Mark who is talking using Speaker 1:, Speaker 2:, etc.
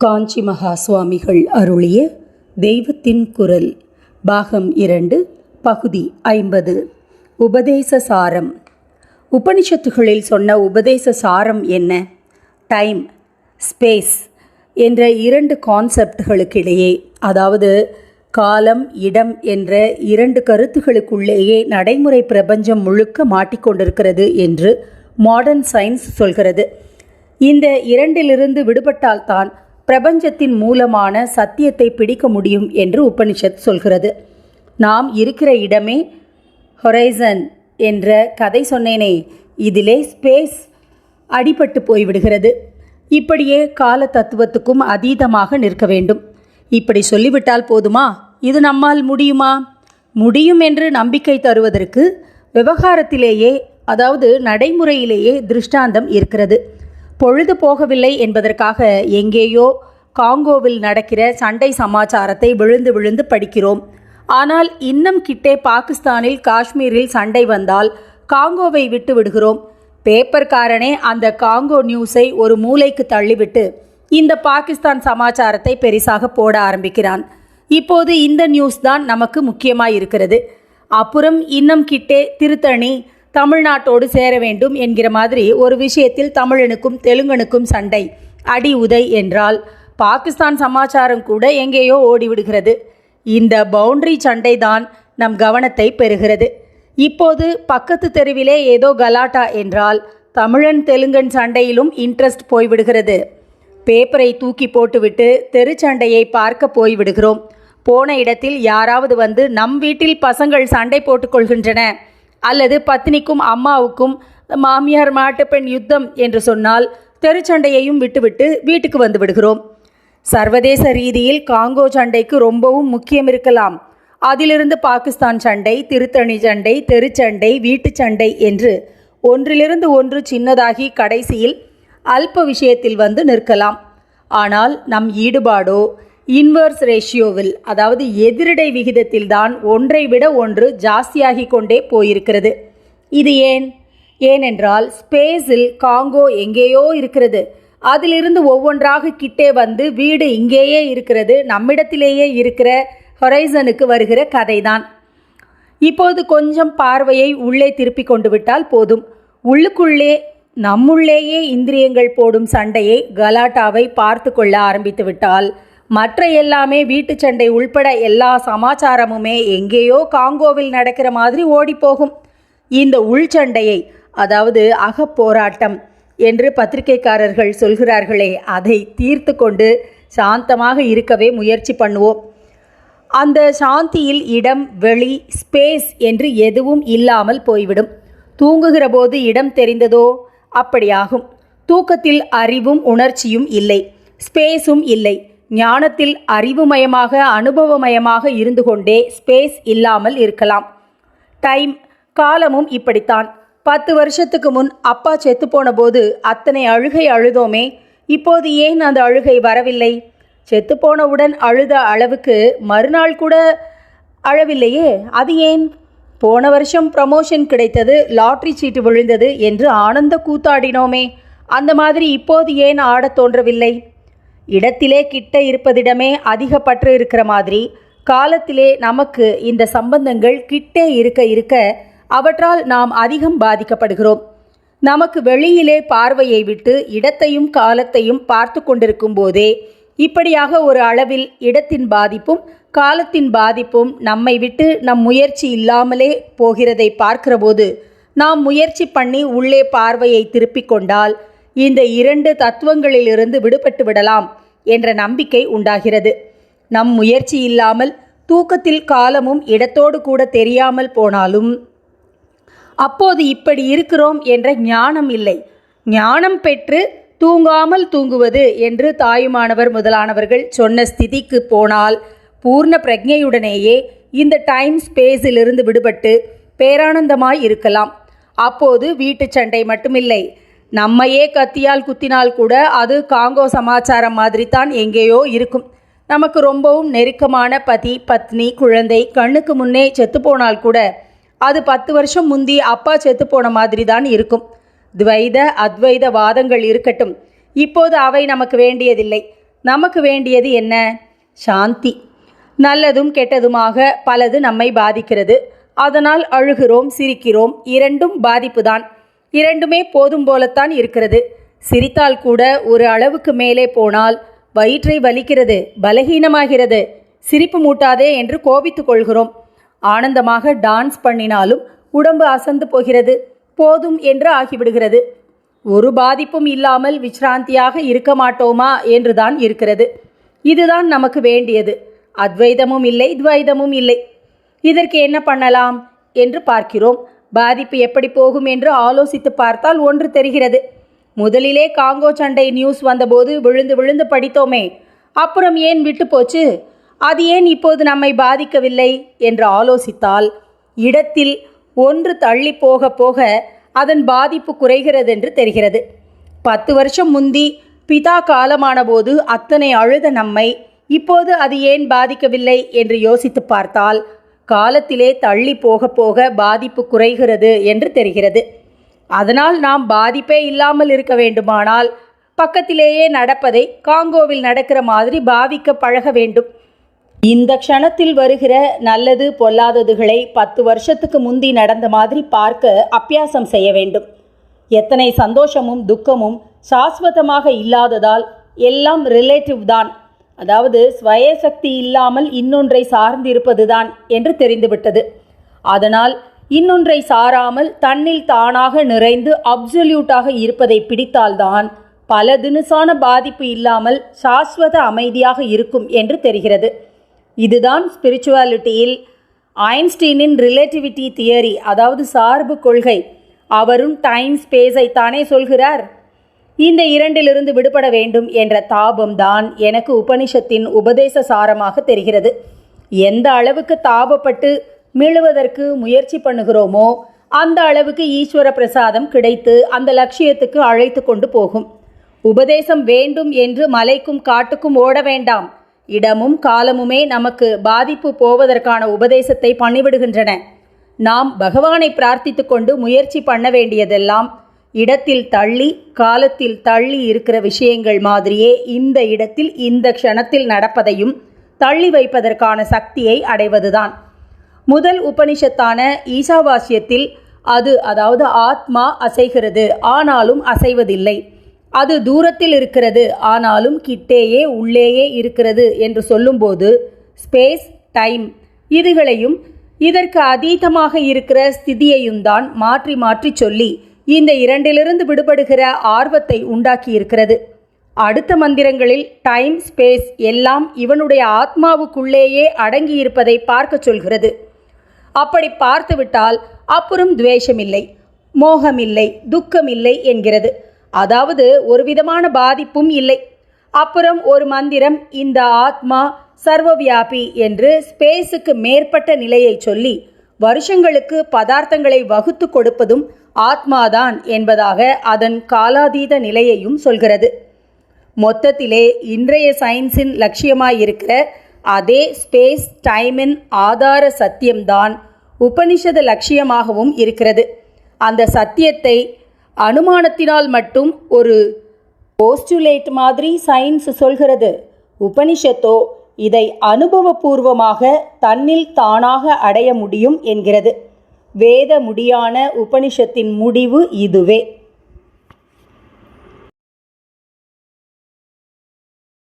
Speaker 1: காஞ்சி மகா சுவாமிகள் அருளிய தெய்வத்தின் குரல் பாகம் இரண்டு பகுதி ஐம்பது. உபதேச சாரம். உபனிஷத்துகளில் சொன்ன உபதேச சாரம் என்ன? டைம் ஸ்பேஸ் என்ற இரண்டு கான்செப்டுகளுக்கிடையே அதாவது காலம் இடம் என்ற இரண்டு கருத்துகளுக்குள்ளேயே நடைமுறை பிரபஞ்சம் முழுக்க மாட்டிக்கொண்டிருக்கிறது என்று மாடர்ன் சயின்ஸ் சொல்கிறது. இந்த இரண்டிலிருந்து விடுபட்டால்தான் பிரபஞ்சத்தின் மூலமான சத்தியத்தை பிடிக்க முடியும் என்று உபனிஷத் சொல்கிறது. நாம் இருக்கிற இடமே ஹொரைசன் என்ற கதை சொன்னேனே இதிலே ஸ்பேஸ் அடிபட்டு போய்விடுகிறது. இப்படியே கால தத்துவத்துக்கும் அதீதமாக நிற்க வேண்டும். இப்படி சொல்லிவிட்டால் போதுமா? இது நம்மால் முடியுமா? முடியும் என்று நம்பிக்கை தருவதற்கு விவகாரத்திலேயே அதாவது நடைமுறையிலேயே திருஷ்டாந்தம் இருக்கிறது. பொழுது போகவில்லை என்பதற்காக எங்கேயோ காங்கோவில் நடக்கிற சண்டை சமாச்சாரத்தை விழுந்து விழுந்து படிக்கிறோம். ஆனால் இன்னும் கிட்டே பாகிஸ்தானில் காஷ்மீரில் சண்டை வந்தால் காங்கோவை விட்டு விடுகிறோம். பேப்பர்காரனே அந்த காங்கோ நியூஸை ஒரு மூலைக்கு தள்ளிவிட்டு இந்த பாகிஸ்தான் சமாச்சாரத்தை பெரிசாக போட ஆரம்பிக்கிறான். இப்போது இந்த நியூஸ் தான் நமக்கு முக்கியமாக இருக்கிறது அப்புறம் இன்னும் கிட்டே திருத்தணி தமிழ்நாட்டோடு சேர வேண்டும் என்கிற மாதிரி ஒரு விஷயத்தில் தமிழனுக்கும் தெலுங்கனுக்கும் சண்டை. அடி உதை என்றால் பாகிஸ்தான் சமாச்சாரம் கூட எங்கேயோ ஓடிவிடுகிறது. இந்த பவுண்டரி சண்டை தான் நம் கவனத்தை பெறுகிறது. இப்போது பக்கத்து தெருவிலே ஏதோ கலாட்டா என்றால் தமிழன் தெலுங்கன் சண்டையிலும் இன்ட்ரெஸ்ட் போய்விடுகிறது. பேப்பரை தூக்கி போட்டுவிட்டு தெரு சண்டையை பார்க்க போய்விடுகிறோம். போன இடத்தில் யாராவது வந்து நம் வீட்டில் பசங்கள் சண்டை போட்டுக்கொள்கின்றன அல்லது பத்னிக்கும் அம்மாவுக்கும் மாமியார் மாட்டுப்பெண் யுத்தம் என்று சொன்னால் தெருச்சண்டையையும் விட்டுவிட்டு வீட்டுக்கு வந்து விடுகிறோம். சர்வதேச ரீதியில் காங்கோ சண்டைக்கு ரொம்பவும் முக்கியம் இருக்கலாம். அதிலிருந்து பாகிஸ்தான் சண்டை திருத்தணி சண்டை தெருச்சண்டை வீட்டுச் சண்டை என்று ஒன்றிலிருந்து ஒன்று சின்னதாகி கடைசியில் அல்ப விஷயத்தில் வந்து நிற்கலாம். ஆனால் நம் ஈடுபாடோ இன்வர்ஸ் ரேஷியோவில் அதாவது எதிரிடை விகிதத்தில்தான் ஒன்றை விட ஒன்று ஜாஸ்தியாகி கொண்டே போயிருக்கிறது. இது ஏன்? ஏனென்றால் ஸ்பேஸில் காங்கோ எங்கேயோ இருக்கிறது. அதிலிருந்து ஒவ்வொன்றாக கிட்டே வந்து வீடு இங்கேயே இருக்கிறது. நம்மிடத்திலேயே இருக்கிற ஹொரைசனுக்கு வருகிற கதைதான். இப்போது கொஞ்சம் பார்வையை உள்ளே திருப்பி கொண்டு விட்டால் போதும். உள்ளுக்குள்ளே நம்முள்ளேயே இந்திரியங்கள் போடும் சண்டையை கலாட்டாவை பார்த்து கொள்ள ஆரம்பித்து விட்டால் மற்ற எல்லாமே வீட்டு சண்டை உள்பட எல்லா சமாச்சாரமுமே எங்கேயோ காங்கோவில் நடக்கிற மாதிரி ஓடிப்போகும். இந்த உள்சண்டையை அதாவது அகப்போராட்டம் என்று பத்திரிகைக்காரர்கள் சொல்கிறார்களே அதை தீர்த்து கொண்டு சாந்தமாக இருக்கவே முயற்சி பண்ணுவோம். அந்த சாந்தியில் இடம் வெளி ஸ்பேஸ் என்று எதுவும் இல்லாமல் போய்விடும். தூங்குகிற போது இடம் தெரிந்ததோ? அப்படியாகும். தூக்கத்தில் அறிவும் உணர்ச்சியும் இல்லை. ஸ்பேஸும் இல்லை. ஞானத்தில் அறிவுமயமாக அனுபவமயமாக இருந்து கொண்டே ஸ்பேஸ் இல்லாமல் இருக்கலாம். டைம் காலமும் இப்படித்தான். பத்து வருஷத்துக்கு முன் அப்பா செத்து போது அத்தனை அழுகை அழுதோமே இப்போது ஏன் அந்த அழுகை வரவில்லை? செத்துப்போனவுடன் அழுத அளவுக்கு மறுநாள் கூட அழவில்லையே அது ஏன்? போன வருஷம் ப்ரமோஷன் கிடைத்தது லாட்ரி சீட்டு விழுந்தது என்று ஆனந்த கூத்தாடினோமே அந்த மாதிரி இப்போது ஏன் ஆடத் தோன்றவில்லை? இடத்திலே கிட்ட இருப்பதிடமே அதிக பற்று இருக்கிற மாதிரி காலத்திலே நமக்கு இந்த சம்பந்தங்கள் கிட்டே இருக்க இருக்க அவற்றால் நாம் அதிகம் பாதிக்கப்படுகிறோம். நமக்கு வெளியிலே பார்வையை விட்டு இடத்தையும் காலத்தையும் பார்த்து கொண்டிருக்கும் போதே இப்படியாக ஒரு அளவில் இடத்தின் பாதிப்பும் காலத்தின் பாதிப்பும் நம்மை விட்டு நம் முயற்சி இல்லாமலே போகிறதை பார்க்கிறபோது நாம் முயற்சி பண்ணி உள்ளே பார்வையை திருப்பிக் கொண்டால் இந்த இரண்டு தத்துவங்களிலிருந்து விடுபட்டு விடலாம். என்ற நம்பிக்கை உண்டாகிறது. நம் முயற்சி இல்லாமல் தூக்கத்தில் காலமும் இடத்தோடு கூட தெரியாமல் போனாலும் அப்போது இப்படி இருக்கிறோம் என்ற ஞானம் இல்லை. ஞானம் பெற்று தூங்காமல் தூங்குவது என்று தாயுமானவர் முதலானவர்கள் சொன்ன ஸ்திதிக்கு போனால் பூர்ண பிரஜையுடனேயே இந்த டைம் ஸ்பேஸிலிருந்து விடுபட்டு பேரானந்தமாய் இருக்கலாம். அப்போது வீட்டு சண்டை மட்டுமில்லை. நம்மையே கத்தியால் குத்தினால் கூட அது காங்கோ சமாச்சாரம் மாதிரி தான் எங்கேயோ இருக்கும். நமக்கு ரொம்பவும் நெருக்கமான பதி பத்னி குழந்தை கண்ணுக்கு முன்னே செத்துப்போனால் கூட அது பத்து வருஷம் முந்தி அப்பா செத்துப்போன மாதிரி தான் இருக்கும். துவைத அத்வைத வாதங்கள் இருக்கட்டும். இப்போது அவை நமக்கு வேண்டியதில்லை. நமக்கு வேண்டியது என்ன? சாந்தி. நல்லதும் கெட்டதுமாக பலது நம்மை பாதிக்கிறது. அதனால் அழுகிறோம் சிரிக்கிறோம் இரண்டும் பாதிப்புதான். இரண்டுமே போதும் போலத்தான் இருக்கிறது. சிரித்தால் கூட ஒரு அளவுக்கு மேலே போனால் வயிற்றை வலிக்கிறது பலகீனமாகிறது. சிரிப்பு மூட்டாதே என்று கோபித்து கொள்கிறோம். ஆனந்தமாக டான்ஸ் பண்ணினாலும் உடம்பு அசந்து போகிறது போதும் என்று ஆகிவிடுகிறது. ஒரு பாதிப்பும் இல்லாமல் விசிராந்தியாக இருக்க மாட்டோமா என்றுதான் இருக்கிறது. இதுதான் நமக்கு வேண்டியது. அத்வைதமும் இல்லை துவைதமும் இல்லை. இதற்கு என்ன பண்ணலாம் என்று பார்க்கிறோம். பாதிப்பு எப்படி போகும் என்று ஆலோசித்து பார்த்தால் ஒன்று தெரிகிறது. முதலிலே காங்கோ சண்டை நியூஸ் வந்தபோது விழுந்து விழுந்து படித்தோமே. அப்புறம் ஏன் விட்டு போச்சு? அது ஏன் இப்போது நம்மை பாதிக்கவில்லை? என்று ஆலோசித்தால் இடத்தில் ஒன்று தள்ளி போக போக அதன் பாதிப்பு குறைகிறது என்று தெரிகிறது. பத்து வருஷம் முந்தி பிதா காலமான போது அத்தனை அழுத நம்மை இப்போது அது ஏன் பாதிக்கவில்லை? என்று யோசித்து பார்த்தால் காலத்திலே தள்ளி போக போக பாதிப்பு குறைகிறது என்று தெரிகிறது. அதனால் நாம் பாதிப்பே இல்லாமல் இருக்க வேண்டுமானால் பக்கத்திலேயே நடப்பதை காங்கோவில் நடக்கிற மாதிரி பாவிக்க பழக வேண்டும். இந்த க்ஷணத்தில் வருகிற நல்லது பொல்லாததுகளை பத்து வருஷத்துக்கு முந்தி நடந்த மாதிரி பார்க்க அப்பியாசம் செய்ய வேண்டும். எத்தனை சந்தோஷமும் துக்கமும் சாஸ்வதமாக இல்லாததால் எல்லாம் ரிலேட்டிவ் தான். அதாவது ஸ்வயசக்தி இல்லாமல் இன்னொன்றை சார்ந்திருப்பதுதான் என்று தெரிந்துவிட்டது. அதனால் இன்னொன்றை சாராமல் தன்னில் தானாக நிறைந்து அப்சல்யூட்டாக இருப்பதை பிடித்தால்தான் பல தினுசான பாதிப்பு இல்லாமல் சாஸ்வத அமைதியாக இருக்கும் என்று தெரிகிறது. இதுதான் ஸ்பிரிச்சுவாலிட்டியில் ஐன்ஸ்டீனின் ரிலேட்டிவிட்டி தியரி அதாவது சார்பு கொள்கை. அவரும் டைம் ஸ்பேஸை தானே சொல்கிறார். இந்த இரண்டிலிருந்து விடுபட வேண்டும் என்ற தாபம்தான் எனக்கு உபனிஷத்தின் உபதேச சாரமாக தெரிகிறது. எந்த அளவுக்கு தாபப்பட்டு மீளுவதற்கு முயற்சி பண்ணுகிறோமோ அந்த அளவுக்கு ஈஸ்வர பிரசாதம் கிடைத்து அந்த லட்சியத்துக்கு அழைத்து கொண்டு போகும். உபதேசம் வேண்டும் என்று மலைக்கும் காட்டுக்கும் ஓட வேண்டாம். இடமும் காலமுமே நமக்கு பாதிப்பு போவதற்கான உபதேசத்தை பண்ணிவிடுகின்றன. நாம் பகவானை பிரார்த்தித்து கொண்டு முயற்சி பண்ண வேண்டியதெல்லாம் இடத்தில் தள்ளி காலத்தில் தள்ளி இருக்கிற விஷயங்கள் மாதிரியே இந்த இடத்தில் இந்த க்ஷணத்தில் நடப்பதையும் தள்ளி வைப்பதற்கான சக்தியை அடைவதுதான். முதல் உபனிஷத்தான ஈசாவாசியத்தில் அது அதாவது ஆத்மா அசைகிறது. ஆனாலும் அசைவதில்லை. அது தூரத்தில் இருக்கிறது. ஆனாலும் கிட்டேயே உள்ளேயே இருக்கிறது என்று சொல்லும்போது ஸ்பேஸ் டைம் இதுகளையும் இதற்கு அதீதமாக இருக்கிற ஸ்திதியையும் தான் மாற்றி மாற்றி சொல்லி இந்த இரண்டிலிருந்து விடுபடுகிற ஆர்வத்தை உண்டாக்கியிருக்கிறது. அடுத்த மந்திரங்களில் டைம் ஸ்பேஸ் எல்லாம் இவனுடைய ஆத்மாவுக்குள்ளேயே அடங்கியிருப்பதை பார்க்க சொல்கிறது. அப்படி பார்த்துவிட்டால் அப்புறம் துவேஷமில்லை மோகமில்லை துக்கமில்லை என்கிறது. அதாவது ஒரு விதமான பாதிப்பும் இல்லை. அப்புறம் ஒரு மந்திரம் இந்த ஆத்மா சர்வவியாபி என்று ஸ்பேஸுக்கு மேற்பட்ட நிலையை சொல்லி வருஷங்களுக்கு பதார்த்தங்களை வகுத்து கொடுப்பதும் ஆத்மாதான் என்பதாக அதன் காலாதீத நிலையையும் சொல்கிறது. மொத்தத்திலே இன்றைய சயின்ஸின் லட்சியமாயிருக்கிற அதே ஸ்பேஸ் டைமின் ஆதார சத்தியம்தான் உபனிஷத லட்சியமாகவும் இருக்கிறது. அந்த சத்தியத்தை அனுமானத்தினால் மட்டும் ஒரு போஸ்டுலேட் மாதிரி சயின்ஸ் சொல்கிறது. உபனிஷத்தோ இதை அனுபவபூர்வமாக தன்னில் தானாக அடைய முடியும் என்கிறது. வேத முடியான உபனிஷத்தின் முடிவு இதுவே.